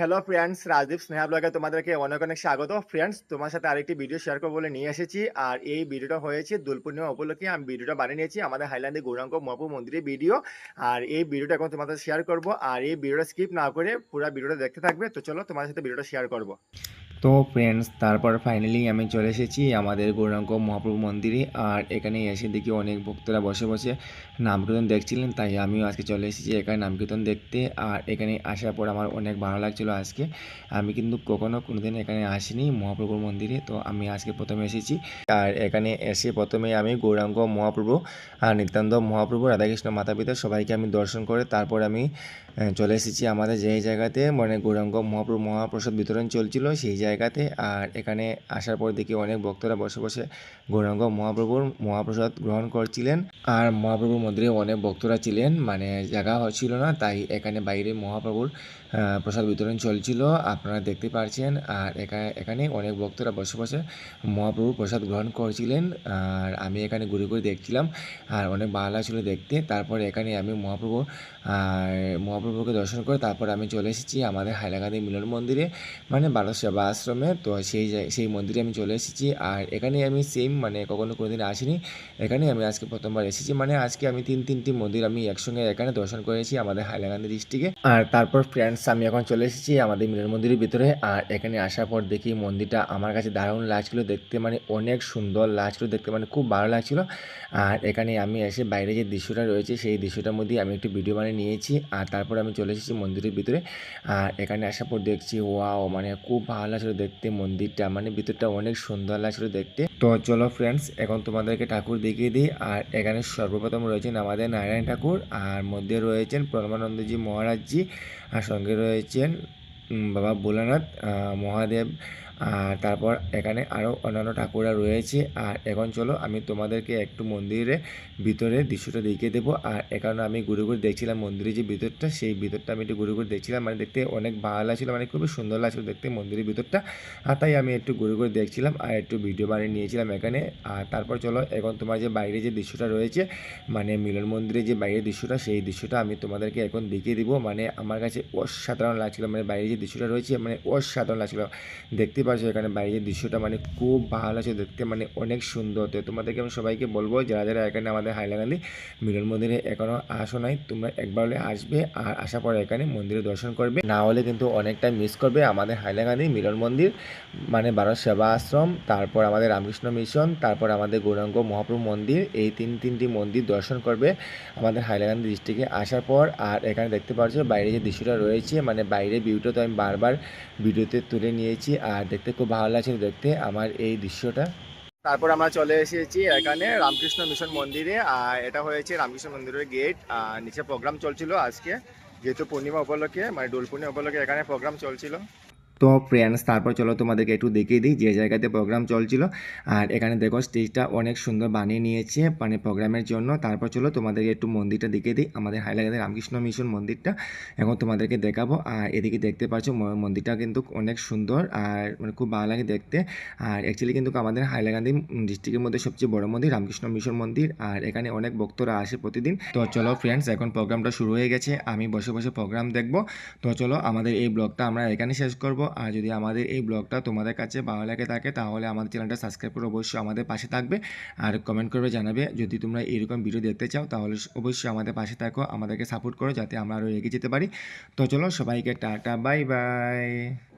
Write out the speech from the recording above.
Hello friends Rajdeep, Sneha ব্লগে তোমাদেরকে অনেক অনেক স্বাগত। ফ্রেন্ডস তোমার সাথে আরেকটি ভিডিও শেয়ার করব বলে নিয়ে এসেছি। আর এই ভিডিওটা হয়েছে দোল পূর্ণিমা উপলক্ষে। আমি ভিডিওটা বানিয়ে নিয়েছি, আমাদের হাইল্যান্ডে গৌরাঙ্গ মহাপুর মন্দিরের ভিডিও আর এই ভিডিওটা এখন তোমাদের শেয়ার করব। আর এই ভিডিওটা স্কিপ না করে পুরো ভিডিওটা দেখতে থাকবে। তো চলো তোমার সাথে ভিডিওটা শেয়ার করব। তো ফ্রেন্ডস তারপর ফাইনালি আমি চলে এসেছি আমাদের গৌরাঙ্গ মহাপ্রভু মন্দিরে। আর এখানে এসে দেখি অনেক ভক্তরা বসে বসে নামকীর্তন দেখছিলেন, তাই আমিও আজকে চলে এসেছি এখানে নামকীর্তন দেখতে। আর এখানে আসার পর আমার অনেক ভালো লাগছিল। আজকে। আমি কিন্তু কখনো কোনোদিন এখানে আসিনি মহাপ্রভুর মন্দিরে, তো আমি আজকে প্রথমে এসেছি। আর এখানে এসে প্রথমে আমি গৌরাঙ্গ মহাপ্রভু আর নিত্যানন্দ মহাপ্রভু, রাধাকৃষ্ণ মাতা পিতা সবাইকে আমি দর্শন করে, তারপর আমি চলে এসেছি আমাদের যেই জায়গাতে মানে গৌরাঙ্গ মহাপ্রভু, মহাপ্রসাদ বিতরণ চলছিল সেই জায়গাতে। আর এখানে আসার পর দেখি অনেক ভক্তরা বসে বসে গৌরাঙ্গ মহাপ্রভুর মহাপ্রসাদ গ্রহণ করছিলেন। আর মহাপ্রভুর মন্দিরে অনেক ভক্তরা ছিলেন মানে জায়গা হচ্ছিল না, তাই এখানে বাইরে মহাপ্রভুর প্রসাদ বিতরণ চলছিল, আপনারা দেখতে পারছেন। আর এখানে এখানে অনেক ভক্তরা বসে বসে মহাপ্রভুর প্রসাদ গ্রহণ করছিলেন। আর আমি এখানে ঘুরে ঘুরে দেখছিলাম, আর অনেক ভালো ছিল দেখতে। তারপর এখানে আমি মহাপ্রভু আর মহাপ্রভুকে দর্শন করে তারপর আমি চলে এসেছি আমাদের হাইলাকান্দি মিলন মন্দিরে মানে বারো সেবা আশ্রমে। তো সেই সেই মন্দিরে আমি চলে এসেছি। আর এখানে আমি সেম মানে কখনো কোনোদিন আসিনি। এখানে আমি আজকে প্রথমবার এসেছি। মানে আজকে আমি তিন, তিনটি মন্দির আমি একসঙ্গে এখানে দর্শন করেছি আমাদের হাইলাকান্দি ডিস্ট্রিক্টে আর তারপর ফ্রেন্ডস আমি এখন চলে এসেছি আমাদের মিলন মন্দিরের ভিতরে। আর এখানে আসার পর দেখি মন্দিরটা আমার কাছে দারুণ লাগছিল দেখতে মানে অনেক সুন্দর লাগছিল দেখতে মানে খুব ভালো লাগছিল। আর এখানে আমি এসে বাইরে যে দৃশ্যটা রয়েছে, সেই দৃশ্যটার মধ্যে আমি একটু ভিডিও বানিয়ে নিয়েছি। আর তারপর আমি চলে এসেছি মন্দিরের ভিতরে। আর এখানে আসার পর দেখছি, ওয়াও মানে খুব ভালো লাগছিল দেখতে মন্দিরটা। মানে ভিতরটা অনেক সুন্দর লাগছিল দেখতে। তো চলো ফ্রেন্ডস এখন তোমাদেরকে ঠাকুর দেখিয়ে দিই। আর এখানে সর্বপ্রথম রয়েছেন আমাদের নারায়ণ ঠাকুর। আর মধ্যে রয়েছেন পরমানন্দজি মহারাজজি। আর সঙ্গে রয়েছেন বাবা ভোলানাথ মহাদেব আর তারপর এখানে আরও অন্যান্য ঠাকুররা রয়েছে। আর এখন চলো আমি তোমাদেরকে একটু মন্দিরে ভিতরে দৃশ্যটা দেখিয়ে দেবো। আর এখানে আমি ঘুরে ঘুরে দেখছিলাম মন্দিরের যে ভিতরটা, সেই ভিতরটা আমি একটু ঘুরে ঘুরে দেখছিলাম। মানে দেখতে অনেক ভালো লাগছিল মানে খুবই সুন্দর লাগছিল দেখতে মন্দিরের ভিতরটা। আর তাই আমি একটু ঘুরে ঘুরে দেখছিলাম আর একটু ভিডিও বানিয়ে নিয়েছিলাম এখানে। আর তারপর চলো এখন তোমার যে বাইরে যে দৃশ্যটা রয়েছে মানে মিলন মন্দিরের যে বাইরের দৃশ্যটা, সেই দৃশ্যটা আমি তোমাদেরকে এখন দেখিয়ে দিব। মানে আমার কাছে অসাধারণ লাগছিল মানে বাইরে যে দৃশ্যটা রয়েছে মানে অসাধারণ লাগছিল। দেখতে পাচ্ছ এখানে বাইরের দৃশ্যটা মানে খুব ভালো লাগছে দেখতে মানে অনেক সুন্দর। তো তোমাদেরকে আমি সবাইকে বলব, যারা যারা এখানে আমাদের হাইলাকান্দি মিলন মন্দিরে এখনও আসো নাই, তোমরা একবার হলে আসবে আর আসার পর এখানে মন্দিরে দর্শন করবে। না হলে কিন্তু অনেকটা মিস করবে আমাদের হাইলাকান্দি মিলন মন্দির মানে ভারত সেবা আশ্রম, তারপর আমাদের রামকৃষ্ণ মিশন তারপর আমাদের গৌরাঙ্গ মহাপ্রভু মন্দির, এই তিন তিনটি মন্দির দর্শন করবে আমাদের হাইলাকান্দি ডিস্ট্রিক্টে আসার পর। আর এখানে দেখতে পাচ্ছ বাইরে যে দৃশ্যটা রয়েছে মানে বাইরে ভিউটা তো বারবার ভিডিওতে তুলে নিয়েছি আর দেখতে খুব ভালো লাগছিল দেখতে আমার এই দৃশ্যটা। তারপর আমরা চলে এসেছি এখানে রামকৃষ্ণ মিশন মন্দিরে, আর এটা হয়েছে রামকৃষ্ণ মন্দিরের গেট। আর নিচে প্রোগ্রাম চলছিল আজকে, যেহেতু পূর্ণিমা উপলক্ষে মানে ডোল পূর্ণিমা উপলক্ষে এখানে প্রোগ্রাম চলছিল। তো ফ্রেন্ডস তারপর চলো তোমাদেরকে একটু দেখিয়ে দিই যে জায়গাতে প্রোগ্রাম চলছিল। আর এখানে দেখো স্টেজটা অনেক সুন্দর বানিয়ে নিয়েছে মানে প্রোগ্রামের জন্য। তারপর চলো তোমাদেরকে একটু মন্দিরটা দেখিয়ে দিই। আমাদের হাইলাকান্দি রামকৃষ্ণ মিশন মন্দিরটা। এখন তোমাদেরকে দেখাবো। আর এদিকে দেখতে পাচ্ছ মন্দিরটা কিন্তু অনেক সুন্দর আর মানে খুব ভালো লাগে দেখতে। আর অ্যাকচুয়ালি কিন্তু আমাদের হাইলাকান্দি ডিস্ট্রিক্টের মধ্যে সবচেয়ে বড় মন্দির রামকৃষ্ণ মিশন মন্দির। আর এখানে অনেক ভক্তরা আসে প্রতিদিন। তো চলো ফ্রেন্ডস এখন প্রোগ্রামটা শুরু হয়ে গেছে। আমি বসে বসে প্রোগ্রাম দেখব। তো চলো আমাদের এই ব্লগটা আমরা এখানে শেষ করব। আর যদি আমাদের এই ব্লগটা তোমাদের কাছে ভালো লাগে থাকে, তাহলে আমাদের চ্যানেলটা সাবস্ক্রাইব করে অবশ্যই আমাদের পাশে থাকবে। আর কমেন্ট করবে, জানাবে। যদি তোমরা এরকম ভিডিও দেখতে চাও, তাহলে অবশ্যই আমাদের পাশে থাকো। আমাদেরকে সাপোর্ট করো, যাতে আমরা আরও এগিয়ে যেতে পারি। তো চলো, সবাইকে টাটা বাই বাই